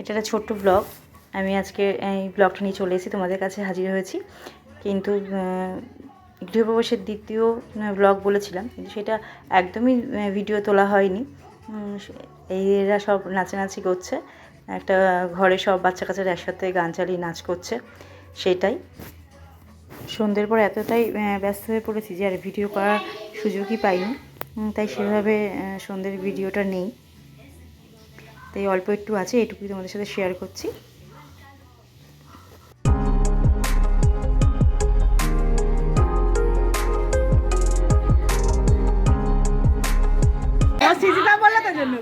এটা একটা ছোট্ট ব্লগ আমি আজকে এই ব্লগটা নিয়ে চলে এসেছি, তোমাদের কাছে হাজির হয়েছি। কিন্তু গৃহপ্রবেশের দ্বিতীয় ব্লগ বলেছিলাম। কিন্তু সেটা একদমই ভিডিও তোলা হয়নি। এরা সব নাচানাচি করছে। একটা ঘরে সব বাচ্চা কাচ্চারা একসাথে গান চালিয়ে নাচ করছে। সেটাই। সন্ধ্যের পর এতটাই ব্যস্ত হয়ে পড়েছি যে আর ভিডিও করার সুযোগই পাইনি। তাই সেভাবে সন্ধ্যের ভিডিওটা নেই। তাই অল্প একটু আছে এটুকুই তোমাদের সাথে শেয়ার করছি। সিজিদা বললে তো জন্য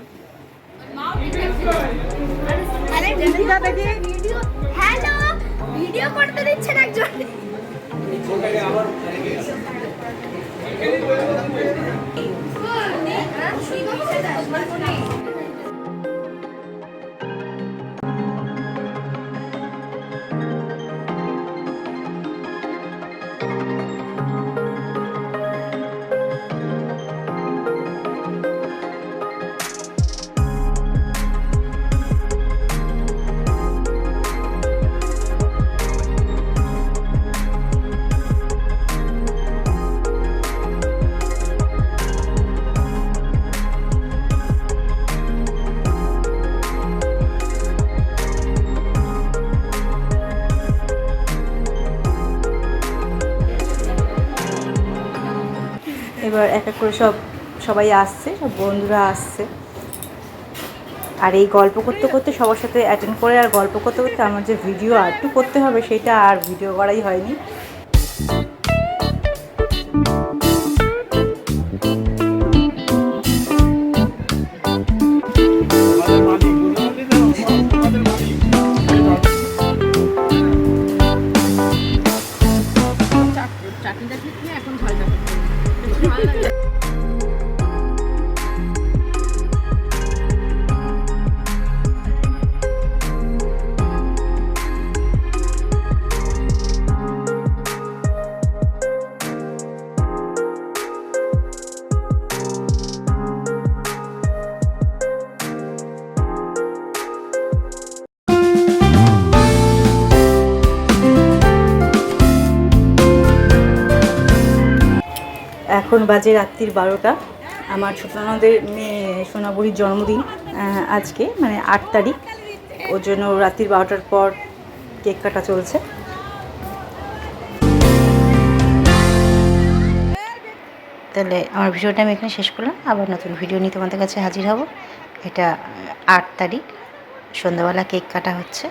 আরে সিজিদা দেখি। হ্যালো ভিডিও করতে দিচ্ছেন একজন। এবার এক এক করে সব সবাই আসছে, সব বন্ধুরা আসছে। আর এই গল্প করতে করতে সবার সাথে অ্যাটেন্ড করে আর গল্প করতে করতে আমার যে ভিডিও আরটু করতে হবে, সেটা আর ভিডিও করাই হয়নি। Yeah. এখন বাজে রাত্রির বারোটা। আমার ছোট ননদের মেয়ে সোনাবুড়ির জন্মদিন আজকে মানে আট তারিখ। ওর জন্য রাত্রির বারোটার পর কেক কাটা চলছে। তাহলে আমার ভিডিওটা আমি এখানে শেষ করলাম। আবার নতুন ভিডিও নিয়ে তোমাদের কাছে হাজির হব। এটা আট তারিখ, সন্ধ্যাবেলা কেক কাটা হচ্ছে।